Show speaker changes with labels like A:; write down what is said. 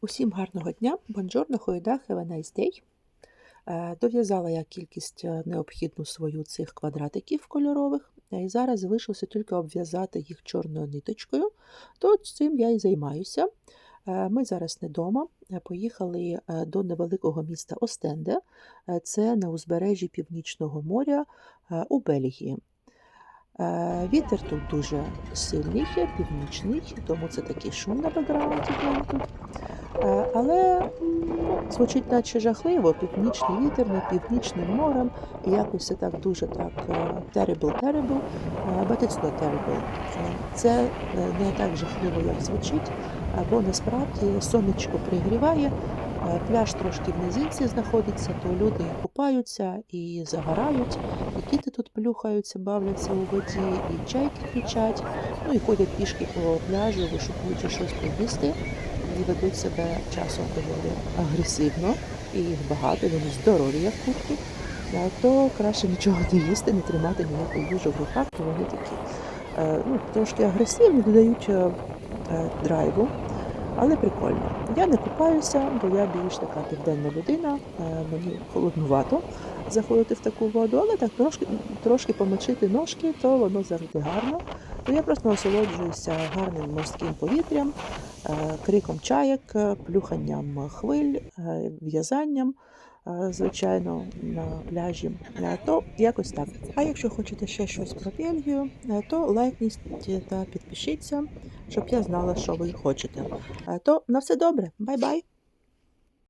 A: Усім гарного дня! Buongiorno, хойдах, have a nice day. Е, Дов'язала я кількість е, необхідну свою цих квадратиків кольорових, е, і зараз залишилося тільки обв'язати їх чорною ниточкою, то цим я і займаюся. Ми зараз не вдома, поїхали до невеликого міста Остенде, це на узбережжі Північного моря у Бельгії. Вітер тут дуже сильний, північний, тому це такий шум на бекграунді тут. Е, Але звучить наче жахливо, північний вітер над північним морем, і якось все так дуже так е, terrible, terrible, е, but it's not terrible. Е, Це е, не так жахливо, як звучить, е, бо насправді сонечко пригріває, е, пляж трошки в низинці знаходиться, то люди купаються і загорають, і діти тут плюхаються, бавляться у воді, і чайки кричать, ну і ходять пішки по пляжу, вишукуючи щось поїсти і ведуть себе часом доволі агресивно, і їх багато, вони здорові, як курки, то краще нічого не їсти, не тримати ніяку їжу в руках, бо вони такі е, ну, трошки агресивні, додають е, е, драйву, але прикольно. Я не купаюся, бо я більш така південна людина, мені холоднувато заходити в таку воду, але так трошки, трошки помочити ножки, то воно завжди гарно. То я просто насолоджуюся гарним морським повітрям, е, криком чаєк, е, плюханням хвиль, е, в'язанням, звичайно, на пляжі. То якось так. А якщо хочете ще щось про Бельгію, то лайкніть та підпишіться, щоб я знала, що ви хочете. То на все добре, бай-бай!